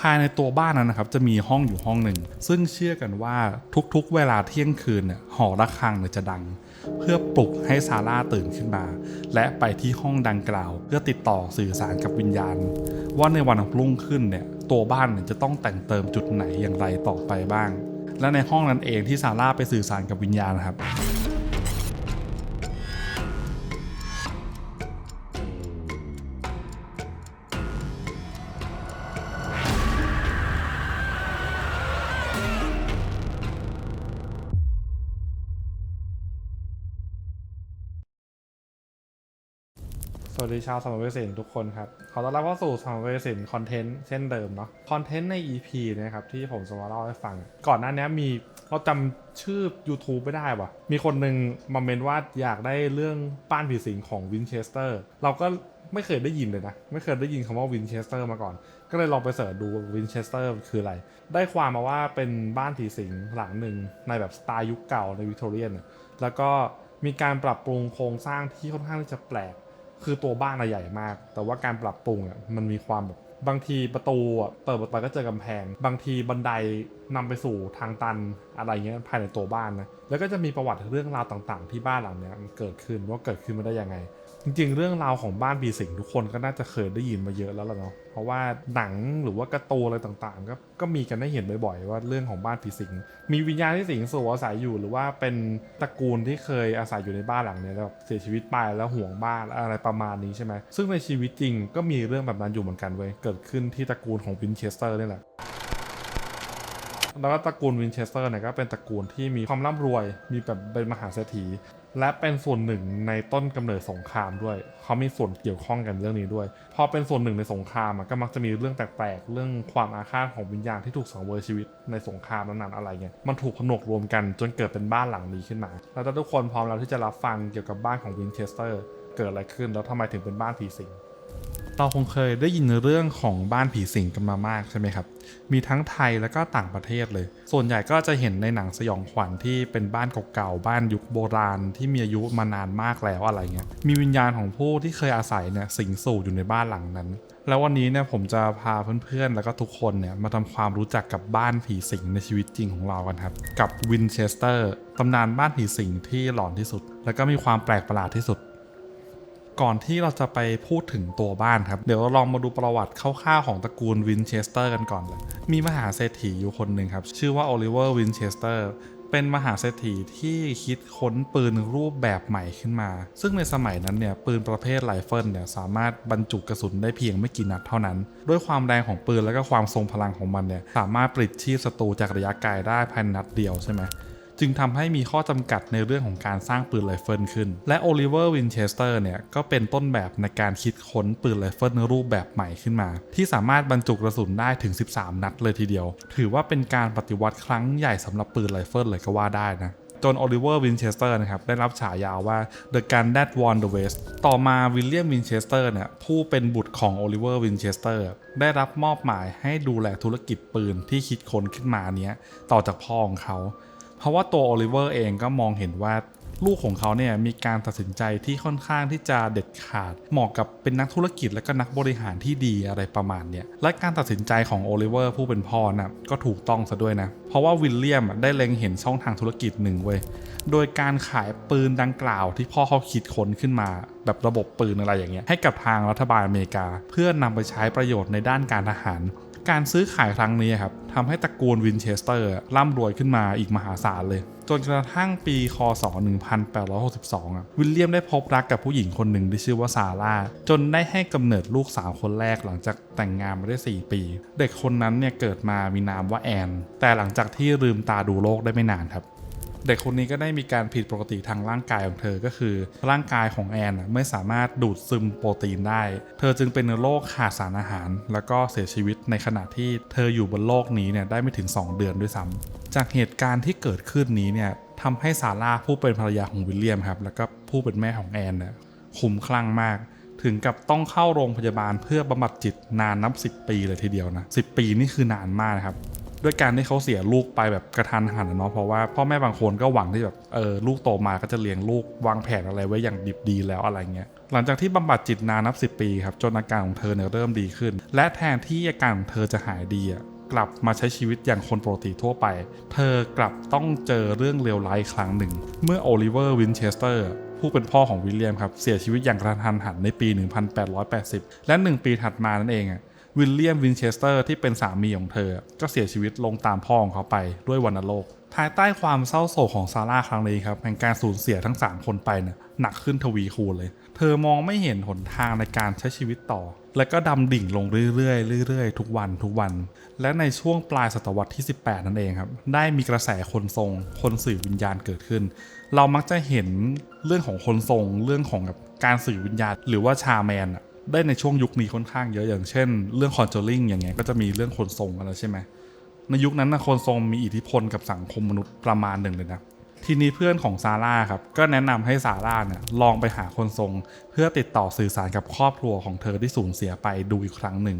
ภายในตัวบ้านนั้นนะครับจะมีห้องอยู่ห้องหนึ่ง ซึ่งเชื่อกันว่าทุกๆ เวลาเที่ยงคืนเนี่ยหอระฆังเนี่ยจะดัง เพื่อปลุกให้ซาร่าตื่นขึ้นมา และไปที่ห้องดังกล่าว เพื่อติดต่อสื่อสารกับวิญญาณ ว่าในวันรุ่งขึ้นเนี่ยตัวบ้านเนี่ยจะต้องแต่งเติมจุดไหนอย่างไรต่อไปบ้าง และในห้องนั้นเองที่ซาร่าไปสื่อสารกับวิญญาณครับ สวัสดีชาวสมรเวสินทุกคนครับ ขอต้อนรับเข้าสู่สมรเวสินคอนเทนต์เช่นเดิมเนาะคอนเทนต์ใน EP นะครับที่ผมจะมาเล่าให้ฟัง ก่อนหน้านี้มีเราจำชื่อ YouTube ไม่ได้ว่ะ มีคนหนึ่งมาเมนว่าอยากได้เรื่องบ้านผีสิงของวินเชสเตอร์ เราก็ไม่เคยได้ยินเลยนะ ไม่เคยได้ยินคำว่าวินเชสเตอร์มาก่อน ก็เลยลองไปเสิร์ชดูวินเชสเตอร์คืออะไร ได้ความมาว่าเป็นบ้านผีสิงหลังหนึ่งในแบบสไตล์ยุคเก่าในวิกตอเรียนแล้วก็มีการปรับปรุงโครงสร้างที่ค่อนข้างที่จะแปลก คือตัวบ้านอะใหญ่มาก แต่ว่าการปรับปรุงอะมันมีความแบบบางทีประตูอะเปิดประตูก็เจอกำแพง บางทีบันไดนำไปสู่ทางตันอะไรเงี้ยภายในตัวบ้านนะแล้วก็จะมีประวัติเรื่องราวต่าง ๆ ที่บ้านหลังเนี้ยมันเกิดขึ้นว่าเกิดขึ้นมาได้ยังไง จริงๆ เรื่องราวของบ้านปีสิงทุกคนก็น่าจะเคยได้ยินมาเยอะแล้วล่ะเนาะเพราะว่าหนังหรือว่าการ์ตูนอะไรต่างๆ ก็ก็มีกันได้เห็นบ่อยๆ ว่าเรื่องของบ้านผีสิง มีวิญญาณที่สิงสู่อาศัยอยู่ หรือว่าเป็นตระกูลที่เคยอาศัยอยู่ในบ้านหลังเนี้ยแล้วเสียชีวิตไปแล้วห่วงบ้านอะไรประมาณนี้ใช่ไหมซึ่งในชีวิตจริงก็มีเรื่องแบบนั้นอยู่เหมือนกันเว้ยเกิดขึ้นที่ตระกูลของวินเชสเตอร์นี่แหละแล้วก็ตระกูลวินเชสเตอร์เนี่ยก็เป็นตระกูลที่มีความร่ำรวย มีแบบเป็นมหาเศรษฐี และเป็นส่วนหนึ่งในต้นกำเนิดสงครามด้วย เขามีส่วนเกี่ยวข้องกันเรื่องนี้ด้วย พอเป็นส่วนหนึ่งในสงครามก็มักจะมีเรื่องแปลกๆ เรื่องความอาฆาตของวิญญาณที่ถูกสังเวยชีวิตในสงครามนั้นๆอะไรเงี้ย มันถูกผนวกรวมกันจนเกิดเป็นบ้านหลังนี้ขึ้นมา แล้วถ้าทุกคนพร้อมแล้วที่จะรับฟังเกี่ยวกับบ้านของวินเชสเตอร์ เกิดอะไรขึ้นแล้วทำไมถึงเป็นบ้านผีสิง เราคงเคยได้ยินเรื่องของบ้านผีสิงกันมามากใช่ไหมครับ มีทั้งไทยแล้วก็ต่างประเทศเลย ส่วนใหญ่ก็จะเห็นในหนังสยองขวัญที่เป็นบ้านเก่าๆ บ้านยุคโบราณที่มีอายุมานานมากแล้วอะไรเงี้ย มีวิญญาณของผู้ที่เคยอาศัยเนี่ยสิงสู่อยู่ในบ้านหลังนั้น แล้ววันนี้เนี่ยผมจะพาเพื่อนๆ แล้วก็ทุกคนเนี่ยมาทำความรู้จักกับบ้านผีสิงในชีวิตจริงของเรากันครับ กับวินเชสเตอร์ตำนานบ้านผีสิงที่หลอนที่สุด แล้วก็มีความแปลกประหลาดที่สุด ก่อนที่เราจะไปพูดถึงตัวบ้านครับ เดี๋ยวเราลองมาดูประวัติคร่าวๆของตระกูลวินเชสเตอร์กันก่อนเลยมีมหาเศรษฐีอยู่คนหนึ่งครับ ชื่อว่าโอลิเวอร์วินเชสเตอร์เป็นมหาเศรษฐีที่คิดค้นปืนรูปแบบใหม่ขึ้นมา ซึ่งในสมัยนั้นเนี่ยปืนประเภทไรเฟิลเนี่ยสามารถบรรจุกระสุนได้เพียงไม่กี่นัดเท่านั้น ด้วยความแรงของปืนและก็ความทรงพลังของมันเนี่ยสามารถปลิดชีพศัตรูจากระยะไกลได้ภายในนัดเดียวใช่ไหม จึงทำให้มีข้อจำกัดในเรื่องของการสร้างปืนไรเฟิลขึ้น และโอลิเวอร์วินเชสเตอร์เนี่ยก็เป็นต้นแบบในการคิดค้นปืนไรเฟิลรูปแบบใหม่ขึ้นมา ที่สามารถบรรจุกระสุนได้ถึง 13 นัดเลยทีเดียว ถือว่าเป็นการปฏิวัติครั้งใหญ่สำหรับปืนไรเฟิลเลยก็ว่าได้นะจนโอลิเวอร์วินเชสเตอร์นะครับได้รับฉายาว่า The Gun That Won the West ต่อมาวิลเลียมวินเชสเตอร์เนี่ยผู้เป็นบุตรของโอลิเวอร์วินเชสเตอร์ได้รับมอบหมายให้ดูแลธุรกิจปืนที่คิดค้นขึ้นมาเนี้ยต่อจากพ่อของเขา เพราะว่าตัวโอลิเวอร์เองก็มองเห็นว่าลูกของเขาเนี่ยมีการตัดสินใจที่ค่อนข้างที่จะเด็ดขาด เหมาะกับเป็นนักธุรกิจและก็นักบริหารที่ดีอะไรประมาณเนี้ยและการตัดสินใจของโอลิเวอร์ผู้เป็นพ่อนะก็ถูกต้องซะด้วยนะ เพราะว่าวิลเลียมได้เล็งเห็นช่องทางธุรกิจหนึ่งเว้ยโดยการขายปืนดังกล่าวที่พ่อเขาคิดค้นขึ้นมา แบบระบบปืนอะไรอย่างเงี้ยให้กับทางรัฐบาลอเมริกา เพื่อนำไปใช้ประโยชน์ในด้านการทหาร การซื้อขายครั้งนี้ครับทำให้ตระกูลวินเชสเตอร์ ร่ำรวยขึ้นมาอีกมหาศาลเลย จนกระทั่งปีคศ 1862 วิลเลียมได้พบรักกับผู้หญิงคนหนึ่งที่ชื่อว่าซาร่า จนได้ให้กำเนิดลูกสาวคนแรกหลังจากแต่งงานมาได้ 4 ปี เด็กคนนั้นเนี่ยเกิดมามีนามว่าแอน แต่หลังจากที่ลืมตาดูโลกได้ไม่นานครับ เด็กคนนี้ก็ได้มีการผิดปกติทางร่างกายของเธอก็คือ ร่างกายของแอนไม่สามารถดูดซึมโปรตีนได้ เธอจึงเป็นโรคขาดสารอาหาร แล้วก็เสียชีวิตในขณะที่เธออยู่บนโลกนี้เนี่ยได้ไม่ถึง 2 เดือนด้วยซ้ำจากเหตุการณ์ที่เกิดขึ้นนี้เนี่ยทำให้ซาร่าผู้เป็นภรรยาของวิลเลียมครับแล้วก็ผู้เป็นแม่ของแอนเนี่ยคุ้มคลั่งมากถึงกับต้องเข้าโรงพยาบาลเพื่อบำบัดจิตนานนับ 10 ปีเลยทีเดียวนะ 10 ปีนี่คือนานมากนะครับ ด้วยการที่เขาเสียลูกไปแบบกระทันหันเนาะเพราะว่าพ่อแม่บางคนก็หวังที่แบบเออลูกโตมาก็จะเลี้ยงลูกวางแผนอะไรไว้อย่างดิบดีแล้วอะไรเงี้ยหลังจากที่บำบัดจิตนานนับสิปีครับจนอาการของเธอเนี่ยเริ่มดีขึ้น และแทนที่อาการของเธอจะหายดีอะกลับมาใช้ชีวิตอย่างคนปกติทั่วไป เธอกลับต้องเจอเรื่องเลวร้ายครั้งหนึ่ง เมื่อโอลิเวอร์วินเชสเตอร์ผู้เป็นพ่อของวิลเลียมครับ เสียชีวิตอย่างกระทันหันในปี 1880 และ 1 ปีถัดมานั่นเองอะ วิลเลียมวินเชสเตอร์ที่เป็นสามีของเธอ ก็เสียชีวิตลงตามพ่อของเขาไปด้วยวัณโรคภายใต้ความเศร้าโศกของซาร่าครั้งนี้ครับแห่งการสูญเสียทั้ง 3 คนไปเนี่ยหนักขึ้นทวีคูณเลย เธอมองไม่เห็นหนทางในการใช้ชีวิตต่อ และก็ดำดิ่งลงเรื่อยๆเรื่อยๆ ทุกวันทุกวัน และในช่วงปลายศตวรรษที่ 18 นั่นเองครับ ได้มีกระแสคนทรง คนสื่อวิญญาณเกิดขึ้น เรามักจะเห็นเรื่องของคนทรงเรื่องของแบบการสื่อวิญญาณ หรือว่าชาแมนอะ ได้ในช่วงยุคนี้ค่อนข้างเยอะอย่างเช่น เรื่องคอนเจอริงอย่างเงี้ยก็จะมีเรื่องคนทรงอะไรใช่ไหมในยุคนั้นนะคนทรงมีอิทธิพลกับสังคมมนุษย์ประมาณหนึ่งเลยนะทีนี้เพื่อนของซาร่าครับก็แนะนำให้ซาร่าเนี่ยลองไปหาคนทรง เพื่อติดต่อสื่อสารกับครอบครัวของเธอที่สูญเสียไปดูอีกครั้งหนึ่ง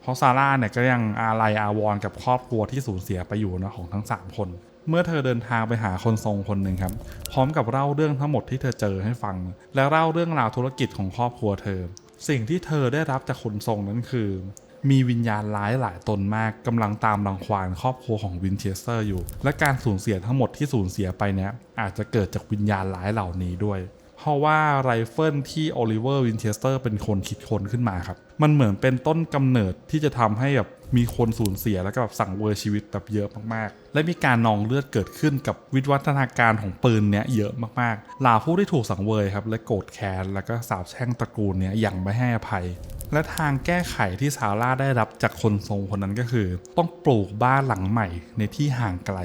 เพราะซาร่าเนี่ยก็ยังอาลัยอาวรณ์กับครอบครัวที่สูญเสียไปอยู่นะของทั้ง 3 คน เมื่อเธอเดินทางไปหาคนทรงคนหนึ่งครับ พร้อมกับเล่าเรื่องทั้งหมดที่เธอเจอให้ฟัง และเล่าเรื่องราวธุรกิจของครอบครัวเธอ สิ่งที่เธอได้รับจากขนส่งนั้นคือ มีวิญญาณร้ายหลายตนมากกำลังตามรังควานครอบครัวของวินเชสเตอร์อยู่ และการสูญเสียทั้งหมดที่สูญเสียไปเนี้ยอาจจะเกิดจากวิญญาณร้ายเหล่านี้ด้วย เพราะว่าไรเฟิลที่โอลิเวอร์วินเชสเตอร์เป็นคนคิดค้นขึ้นมาครับ มันเหมือนเป็นต้นกำเนิดที่จะทำให้แบบมีคนสูญเสียแล้วก็แบบสั่งเวอร์ชีวิตแบบเยอะมากๆ และมีการนองเลือดเกิดขึ้นกับวิวัฒนาการของปืนเนี้ยเยอะมากๆ หลาผู้ที่ถูกสังเวยครับและโกรธแค้นแล้วก็สาบแช่งตระกูลเนี้ยอย่างไม่ให้อภัย และทางแก้ไขที่ซาร่าได้รับจากคนทรงคนนั้นก็คือ ต้องปลูกบ้านหลังใหม่ในที่ห่างไกล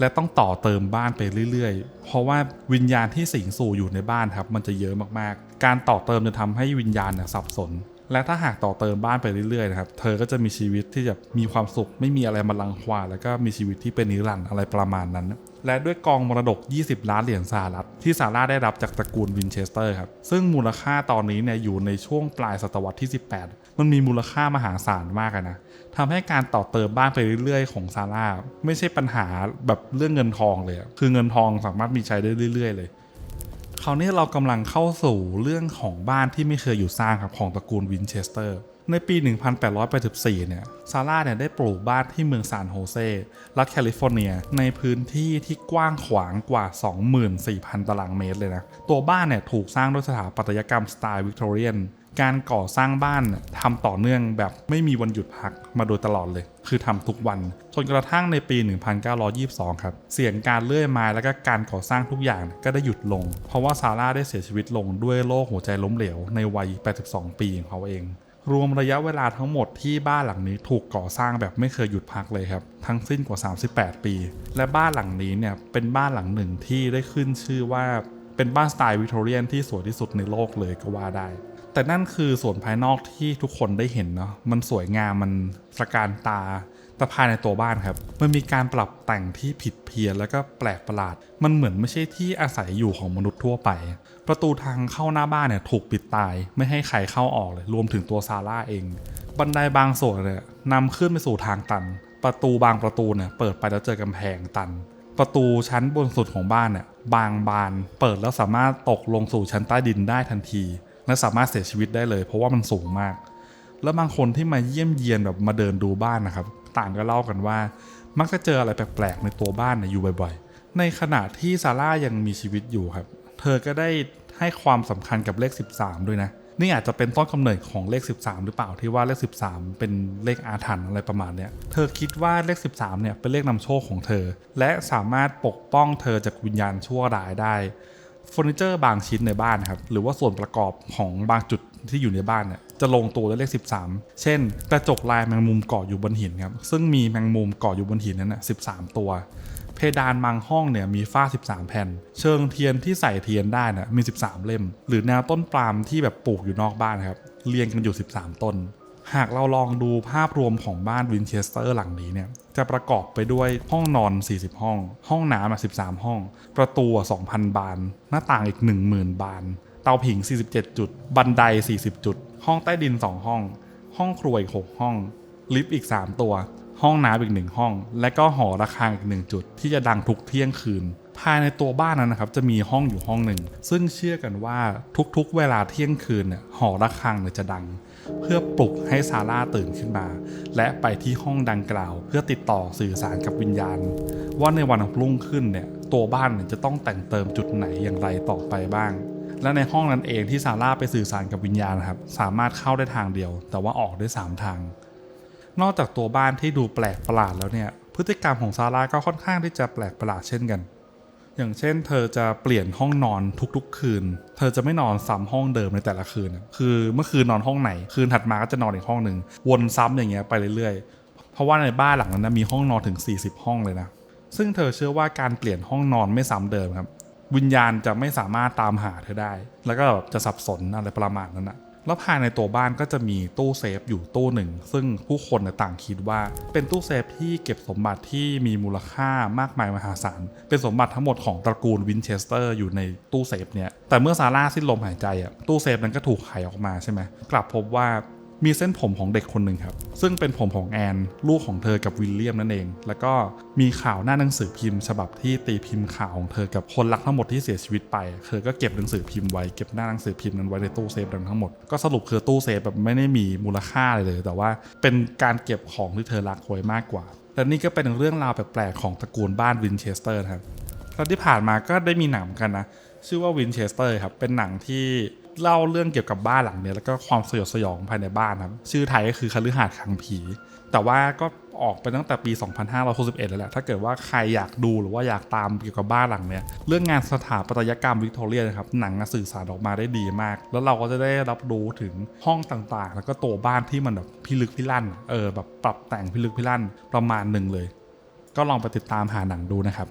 และต้องต่อเติมบ้านไปเรื่อยๆ เพราะว่าวิญญาณที่สิงสู่อยู่ในบ้านครับ มันจะเยอะมากๆ การต่อเติมจะทำให้วิญญาณเนี่ยสับสน และถ้าหากต่อเติมบ้านไปเรื่อยๆนะครับ เธอก็จะมีชีวิตที่จะมีความสุข ไม่มีอะไรมาลังควานแล้วก็มีชีวิตที่เป็นนิรันดร์อะไรประมาณนั้น และด้วยกองมรดก 20 ล้านเหรียญสหรัฐที่ซาร่าได้รับจากตระกูลวินเชสเตอร์ครับ ซึ่งมูลค่าตอนนี้เนี่ยอยู่ในช่วงปลายศตวรรษที่ 18 มันมีมูลค่ามหาศาลมากนะทำให้การต่อเติมบ้านไปเรื่อยๆ ของซาร่าไม่ใช่ปัญหาแบบเรื่องเงินทองเลย คือเงินทองสามารถมีใช้ได้เรื่อย ๆ เลยคราวนี้เรากำลังเข้าสู่เรื่องของบ้านที่ไม่เคยอยู่สร้างครับของตระกูลวินเชสเตอร์ ในปี 1884 เนี่ย ซาร่าเนี่ยได้ปลูกบ้านที่เมืองซานโฮเซ รัฐแคลิฟอร์เนีย ในพื้นที่ที่กว้างขวางกว่า 24,000 ตารางเมตรเลยนะ ตัวบ้านเนี่ยถูกสร้างด้วยสถาปัตยกรรมสไตล์วิกตอเรียน การก่อสร้างบ้านเนี่ยทำต่อเนื่องแบบไม่มีวันหยุดพักมาโดยตลอดเลย คือทำทุกวันจนกระทั่งในปี 1922 ครับ เสียงการเลื่อยไม้แล้วก็การก่อสร้างทุกอย่างก็ได้หยุดลง เพราะว่าซาร่าได้เสียชีวิตลงด้วยโรคหัวใจล้มเหลวในวัย 82 ปีของเขาเอง รวมระยะเวลาทั้งหมดที่บ้านหลังนี้ถูกก่อสร้างแบบไม่เคยหยุดพักเลยครับ ทั้งสิ้นกว่า 38 ปี และบ้านหลังนี้เนี่ยเป็นบ้านหลังหนึ่งที่ได้ขึ้นชื่อว่าเป็นบ้านสไตล์วิกตอเรียนที่สวยที่สุดในโลกเลยก็ว่าได้ แต่นั่นคือส่วนภายนอกที่ทุกคนได้เห็นเนาะมันสวยงามมันสะการตาแต่ภายในตัวบ้านครับ มันมีการปรับแต่งที่ผิดเพี้ยนแล้วก็แปลกประหลาด มันเหมือนไม่ใช่ที่อาศัยอยู่ของมนุษย์ทั่วไป ประตูทางเข้าหน้าบ้านเนี่ยถูกปิดตาย ไม่ให้ใครเข้าออกเลย รวมถึงตัวซาร่าเอง บันไดบางส่วนเนี่ยนำขึ้นไปสู่ทางตัน ประตูบางประตูเนี่ยเปิดไปแล้วเจอกำแพงตัน ประตูชั้นบนสุดของบ้านเนี่ยบางบาน เปิดแล้วสามารถตกลงสู่ชั้นใต้ดินได้ทันที และสามารถเสียชีวิตได้เลย เพราะว่ามันสูงมาก แล้วบางคนที่มาเยี่ยมเยียนแบบมาเดินดูบ้านนะครับ ต่างก็เล่ากันว่า มักจะเจออะไรแปลกๆในตัวบ้านนี่ยอยู่บ่อยๆ ในขณะที่ซาร่ายังมีชีวิตอยู่ครับ เธอก็ได้ให้ความสำคัญกับเลข 13 ด้วยนะ นี่อาจจะเป็นต้นกำเนิดของเลข 13 หรือเปล่าที่ว่าเลข 13 เป็นเลขอาถรรพ์อะไรประมาณเนี้ย เธอคิดว่าเลข 13 เนี่ยเป็นเลขนำโชคของเธอ และสามารถปกป้องเธอจากวิญญาณชั่วร้ายได้ เฟอร์นิเจอร์บางชิ้นในบ้านครับหรือว่าส่วนประกอบของบางจุดที่อยู่ในบ้านเนี่ยจะลงตัวด้วยเลข 13 เช่น กระจกลายแมงมุมเกาะอยู่บนหินครับซึ่งมีแมงมุมเกาะอยู่บนหินนั้นนะ13 ตัว เพดานบางห้องเนี่ยมีฝ้า 13 แผ่น เชิงเทียนที่ใส่เทียนได้นะมี 13 เล่ม หรือแนวต้นปาล์มที่แบบปลูกอยู่นอกบ้านครับเรียงกันอยู่ 13 ต้น หากเราลองดูภาพรวมของบ้านวินเชสเตอร์หลังนี้เนี่ยจะประกอบไปด้วยห้องนอน 40 ห้อง ห้องน้ำ13 ห้อง ประตู 2,000 บาน หน้าต่างอีก 10,000 บาน เตาผิง 47 จุด บันได 40 จุด ห้องใต้ดิน 2 ห้อง ห้องครัวอีก 6 ห้อง ลิฟต์อีก 3 ตัว ห้องน้ำอีก 1 ห้อง และก็หอระฆังอีก 1 จุด ที่จะดังทุกเที่ยงคืน ภายในตัวบ้านนั้นนะครับจะมีห้องอยู่ห้องหนึ่ง ซึ่งเชื่อกันว่าทุกๆ เวลาเที่ยงคืนเนี่ยหอระฆังเนี่ยจะดัง เพื่อปลุกให้ซาร่าตื่นขึ้นมา และไปที่ห้องดังกล่าว เพื่อติดต่อสื่อสารกับวิญญาณ ว่าในวันรุ่งขึ้นเนี่ยตัวบ้านเนี่ยจะต้องแต่งเติมจุดไหนอย่างไรต่อไปบ้าง และในห้องนั้นเองที่ซาร่าไปสื่อสารกับวิญญาณครับสามารถเข้าได้ทางเดียว แต่ว่าออกได้สามทาง นอกจากตัวบ้านที่ดูแปลกประหลาดแล้วเนี่ยพฤติกรรมของซาร่าก็ค่อนข้างที่จะแปลกประหลาดเช่นกัน อย่างเช่น เธอจะเปลี่ยนห้องนอนทุกๆ คืน เธอจะไม่นอนซ้ำห้องเดิมในแต่ละคืน คือเมื่อคืนนอนห้องไหน คืนถัดมาก็จะนอนอีกห้องหนึ่ง วนซ้ำอย่างเงี้ยไปเรื่อยๆ เพราะว่าในบ้านหลังนั้นนะมีห้องนอนถึง 40 ห้องเลยนะ ซึ่งเธอเชื่อว่าการเปลี่ยนห้องนอนไม่ซ้ำเดิมครับ วิญญาณจะไม่สามารถตามหาเธอได้ แล้วก็จะสับสนอะไรประมาณนั้นนะ แล้วภายในตัวบ้านก็จะมีตู้เซฟอยู่ตู้หนึ่ง ซึ่งผู้คนต่างคิดว่า เป็นตู้เซฟที่เก็บสมบัติที่มีมูลค่ามากมายมหาศาล เป็นสมบัติทั้งหมดของตระกูลวินเชสเตอร์อยู่ในตู้เซฟเนี่ย แต่เมื่อซาร่าสิ้นลมหายใจอะตู้เซฟนั้นก็ถูกไขออกมาใช่ไหมกลับพบว่า มีเส้นผมของเด็กคนหนึ่งครับ ซึ่งเป็นผมของแอน ลูกของเธอกับวิลเลียมนั่นเอง แล้วก็มีข่าวหน้าหนังสือพิมพ์ ฉบับที่ตีพิมพ์ข่าวของเธอกับคนรักทั้งหมดที่เสียชีวิตไป เธอก็เก็บหนังสือพิมพ์ไว้ เก็บหน้าหนังสือพิมพ์นั้นไว้ในตู้เซฟนั้นทั้งหมด ก็สรุปคือตู้เซฟแบบไม่ได้มีมูลค่าเลยเลย แต่ว่าเป็นการเก็บของที่เธอรักไว้มากกว่า และนี่ก็เป็นเรื่องราวแปลกๆของตระกูลบ้านวินเชสเตอร์นะครับ แล้วที่ผ่านมาก็ได้มีหนังกันนะ ชื่อว่าวินเชสเตอร์ครับ เป็นหนังที่ เล่าเรื่องเกี่ยวกับบ้านหลังเนี้ยแล้วก็ความสยดสยองภายในบ้านครับ ชื่อไทยก็คือคฤหาสน์ขังผี แต่ว่าก็ออกไปตั้งแต่ปี 2561 แล้วแหละ ถ้าเกิดว่าใครอยากดูหรือว่าอยากตามเกี่ยวกับบ้านหลังเนี้ย เรื่องงานสถาปัตยกรรมวิกตอเรียนะครับ หนังสื่อสารออกมาได้ดีมาก แล้วเราก็จะได้รับรู้ถึงห้องต่างๆ แล้วก็ตัวบ้านที่มันแบบพิลึกพิลั่น เออแบบปรับแต่งพิลึกพิลั่นประมาณหนึ่งเลย ก็ลองไปติดตามหาหนังดูนะครับ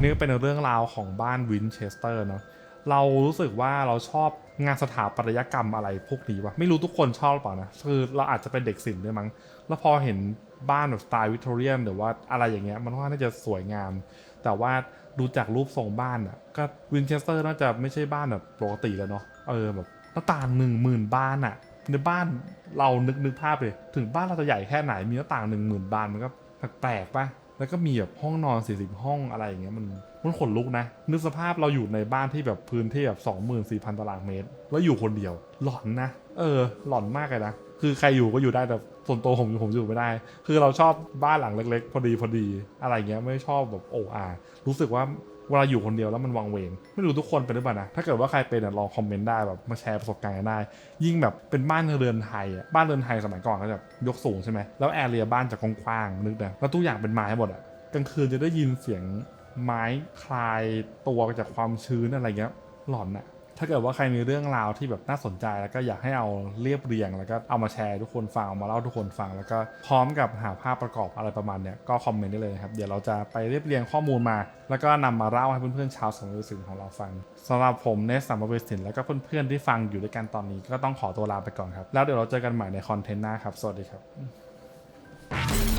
นี่ก็เป็นเรื่องราวของบ้านวินเชสเตอร์เนาะ เรารู้สึกว่าเราชอบงานสถาปัตยกรรมอะไรพวกนี้วะไม่รู้ทุกคนชอบหรือเปล่านะคือเราอาจจะเป็นเด็กศิลป์ด้วยมั้งแล้วพอเห็นบ้านแบบสไตล์วิกตอเรียนหรือว่าอะไรอย่างเงี้ยมันค่อนข้าจะสวยงาม แต่ว่าดูจากรูปทรงบ้านอะก็วินเชสเตอร์น่าจะไม่ใช่บ้านแบบปกติแล้วเนาะเออแบบหน้าต่างหนึ่งหมื่นบานอะ ในบ้านเรานึกนึกภาพเลย ถึงบ้านเราจะใหญ่แค่ไหนมีหน้าต่างหนึ่งหมื่นบานมันก็แปลกๆป่ะ แล้วก็มีแบบห้องนอน 40 ห้องอะไรอย่างเงี้ยมันมันขนลุกนะ นึกสภาพเราอยู่ในบ้านที่แบบพื้นที่แบบ24,000 ตารางเมตร แล้วอยู่คนเดียว หลอนนะ เออ หลอนมากเลยนะ คือใครอยู่ก็อยู่ได้แต่ส่วนตัวผมผมอยู่ไม่ได้ คือเราชอบบ้านหลังเล็ก ๆ พอดีพอดีอะไรเงี้ยไม่ชอบแบบโอ้อารู้สึกว่า เวลาอยู่คนเดียวแล้วมันวังเวง ไม่รู้ทุกคนเป็นหรือเปล่านะ ถ้าเกิดว่าใครเป็นลองคอมเมนต์ได้แบบมาแชร์ประสบการณ์ได้ ยิ่งแบบเป็นบ้านเรือนไทยอะบ้านเรือนไทยสมัยก่อนก็จะยกสูงใช่ไหม แล้วแอร์เรียบ้านจะกว้างๆนึกนะแล้วทุกอย่างเป็นไม้หมดอะกลางคืนจะได้ยินเสียงไม้คลายตัวจากความชื้นอะไรเงี้ยหลอนอะ ถ้าเกิดว่าใครมีเรื่องราวที่แบบน่าสนใจแล้วก็อยากให้เอาเรียบเรียง แล้วก็เอามาแชร์ทุกคนฟังเอามาเล่าทุกคนฟัง แล้วก็พร้อมกับหาภาพประกอบอะไรประมาณเนี้ยก็คอมเมนต์ได้เลยครับเดี๋ยวเราจะไปเรียบเรียงข้อมูลมา แล้วก็นำมาเล่าให้เพื่อนๆชาวสัมภเวสีของเราฟังสำหรับผมเนสสัมภเวสีแล้วก็เพื่อนๆที่ฟังอยู่ด้วยกันตอนนี้ก็ต้องขอตัวลาไปก่อนครับแล้วเดี๋ยวเราเจอกันใหม่ในคอนเทนต์หน้าครับสวัสดีครับ